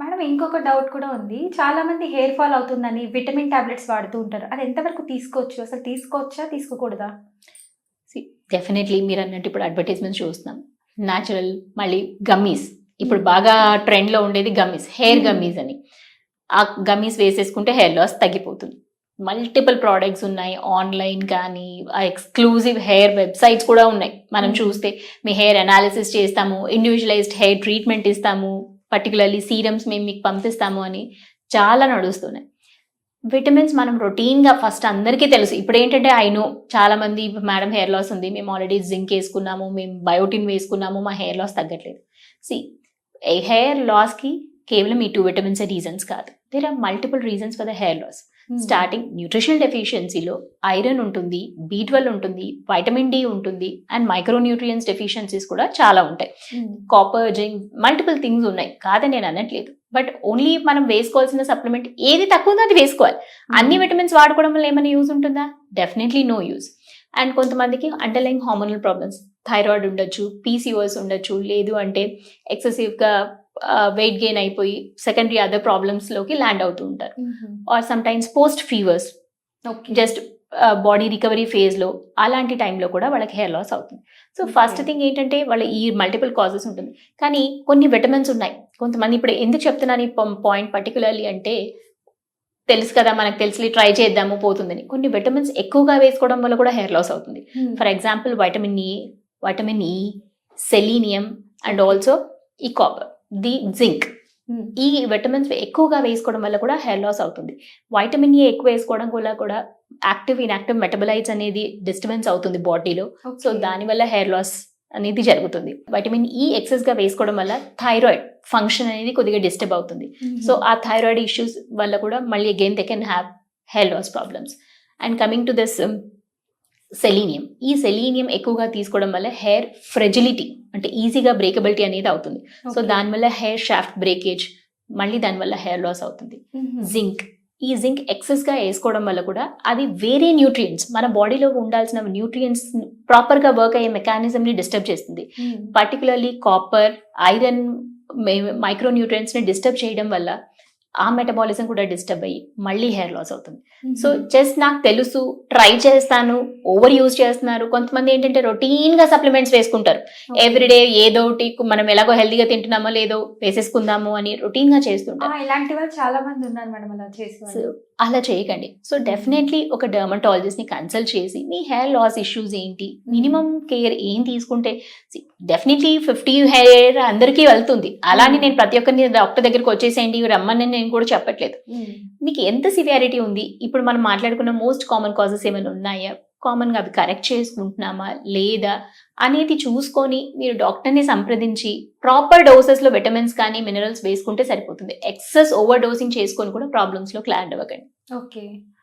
Madam ఇంకొక doubt కూడా ఉంది. చాలా మంది హెయిర్ ఫాల్ అవుతుందని విటమిన్ టాబ్లెట్స్ వాడుతూ ఉంటారు. అది ఎంతవరకు తీసుకోవచ్చు? అసలు తీసుకోవచ్చా? తీసుకోకూడదా? డెఫినెట్లీ మీరు అన్నట్టు ఇప్పుడు అడ్వర్టైజ్మెంట్ చూస్తున్నాం. న్యాచురల్ మళ్ళీ గమ్మీస్ ఇప్పుడు బాగా ట్రెండ్లో ఉండేది గమ్మీస్ హెయిర్ Hmm. గమ్మీస్ అని. ఆ గమ్మీస్ వేసేసుకుంటే హెయిర్ లాస్ తగ్గిపోతుంది. మల్టిపుల్ ప్రోడక్ట్స్ ఉన్నాయి. ఆన్లైన్ కానీ ఆ ఎక్స్క్లూజివ్ హెయిర్ వెబ్సైట్స్ కూడా ఉన్నాయి. మనం Hmm. చూస్తే మీ హెయిర్ అనాలిసిస్ చేస్తాము. ఇండివిజువలైజ్డ్ హెయిర్ ట్రీట్మెంట్ ఇస్తాము. పర్టికులర్లీ సీరమ్స్ మేము మీకు పంపిస్తాము అని చాలా నడుస్తున్నాయి. విటమిన్స్ మనం రొటీన్గా ఫస్ట్ అందరికీ తెలుసు. ఇప్పుడు ఏంటంటే ఐ నో చాలా మంది మేడం హెయిర్ లాస్ ఉంది. మేము ఆల్రెడీ జింక్ వేసుకున్నాము మేము బయోటిన్ వేసుకున్నాము మా హెయిర్ లాస్ తగ్గట్లేదు. సి హెయిర్ లాస్కి కేవలం ఈ టూ విటమిన్స్ రీజన్స్ కాదు. There are multiple reasons for the hair loss starting nutritional డెఫిషియన్సీలో iron ఉంటుంది బీ ట్వెల్వ్ ఉంటుంది వైటమిన్ డి ఉంటుంది అండ్ మైక్రోన్యూట్రియన్స్ డెఫిషియన్సీస్ కూడా చాలా ఉంటాయి. కాపర్ జింక్ మల్టిపుల్ థింగ్స్ ఉన్నాయి. కాదని నేను అనట్లేదు. బట్ ఓన్లీ మనం వేసుకోవాల్సిన సప్లిమెంట్ ఏది తక్కువ ఉందో అది వేసుకోవాలి. అన్ని విటమిన్స్ వాడుకోవడం వల్ల ఏమైనా యూజ్ ఉంటుందా? డెఫినెట్లీ నో యూజ్ అండ్ కొంతమందికి అండర్లైన్ హార్మోనల్ ప్రాబ్లమ్స్ థైరాయిడ్ ఉండొచ్చు పీసీఓఎస్ ఉండొచ్చు లేదు అంటే ఎక్సెసివ్గా వెయిట్ గెయిన్ అయిపోయి సెకండరీ అదర్ ప్రాబ్లమ్స్లోకి ల్యాండ్ అవుతూ ఉంటారు or sometimes post fevers just body recovery ఫేజ్లో అలాంటి టైంలో కూడా వాళ్ళకి హెయిర్ లాస్ అవుతుంది. సో. ఫస్ట్ థింగ్ ఏంటంటే వాళ్ళ ఈ మల్టిపుల్ కాజెస్ ఉంటుంది. కానీ కొన్ని విటమిన్స్ ఉన్నాయి. కొంతమంది ఇప్పుడు ఎందుకు చెప్తున్నాను ఈ పాయింట్ పర్టికులర్లీ అంటే తెలుసు కదా మనకు తెలిసి ట్రై చేద్దాము పోతుందని. కొన్ని విటమిన్స్ ఎక్కువగా వేసుకోవడం వల్ల కూడా హెయిర్ లాస్ అవుతుంది. For example vitamin E vitamin E selenium and also ఈ కాపర్ ది జింక్. ఈ విటమిన్స్ ఎక్కువగా వేసుకోవడం వల్ల కూడా హెయిర్ లాస్ అవుతుంది. వైటమిన్ ఏ ఎక్కువ వేసుకోవడం వల్ల కూడా యాక్టివ్ ఇన్యాక్టివ్ మెటబలైట్స్ అనేది డిస్టర్బెన్స్ అవుతుంది బాడీలో సో దానివల్ల హెయిర్ లాస్ అనేది జరుగుతుంది. వైటమిన్ ఈ ఎక్సెస్గా వేసుకోవడం వల్ల థైరాయిడ్ ఫంక్షన్ అనేది కొద్దిగా డిస్టర్బ్ అవుతుంది. సో ఆ థైరాయిడ్ ఇష్యూస్ వల్ల కూడా మళ్ళీ again they can have hair loss problems and coming to this selenium ఈ సెలీనియం ఎక్కువగా తీసుకోవడం వల్ల హెయిర్ ఫ్రెజిలిటీ అంటే ఈజీగా బ్రేకబిలిటీ అనేది అవుతుంది. సో దానివల్ల హెయిర్ షాఫ్ట్ బ్రేకేజ్ మళ్ళీ దానివల్ల హెయిర్ లాస్ అవుతుంది. జింక్ ఈ జింక్ ఎక్సెస్గా వేసుకోవడం వల్ల కూడా అది వేరే న్యూట్రియంట్స్ మన బాడీలో ఉండాల్సిన న్యూట్రియంట్స్ ప్రాపర్గా వర్క్ అయ్యే మెకానిజం ని డిస్టర్బ్ చేస్తుంది. పర్టికులర్లీ కాపర్ ఐరన్ మైక్రో ని డిస్టర్బ్ చేయడం వల్ల ఆ మెటబాలిజం కూడా డిస్టర్బ్ అయ్యి మళ్ళీ హెయిర్ లాస్ అవుతుంది. సో జస్ట్ నాకు తెలుసు ట్రై చేస్తాను ఓవర్ యూజ్ చేస్తున్నారు. కొంతమంది ఏంటంటే రొటీన్గా సప్లిమెంట్స్ వేసుకుంటారు. ఎవ్రీడే ఏదో ఒకటి మనం ఎలాగో హెల్దీగా తింటున్నామో లేదో వేసేసుకుందాము అని రొటీన్గా చేస్తుంటారు. ఇలాంటి వాళ్ళు చాలా మంది ఉన్నారు మేడం అలా చేసే అలా చేయకండి. సో డెఫినెట్లీ ఒక డర్మటాలజిస్ట్ని కన్సల్ట్ చేసి మీ హెయిర్ లాస్ ఇష్యూస్ ఏంటి? మినిమం కేర్ ఏం తీసుకుంటే? డెఫినెట్లీ ఫిఫ్టీ హెయిర్ అందరికీ వెళ్తుంది. అలానే నేను ప్రతి ఒక్కరిని డాక్టర్ దగ్గరికి వచ్చేసేయండి రమ్మని నేను కూడా చెప్పట్లేదు. మీకు ఎంత సివియారిటీ ఉంది? ఇప్పుడు మనం మాట్లాడుకున్న మోస్ట్ కామన్ కాజెస్ ఏమైనా ఉన్నాయా? కామన్గా అవి కరెక్ట్ చేసుకుంటున్నామా? లేదా? అనేది చూసుకొని మీరు డాక్టర్ని సంప్రదించి ప్రాపర్ డోసెస్లో విటమిన్స్ కానీ మినరల్స్ వేసుకుంటే సరిపోతుంది. ఎక్సెస్ ఓవర్ డోసింగ్ చేసుకొని కూడా ప్రాబ్లమ్స్లో క్లాండ్ అవ్వకండి. ఓకే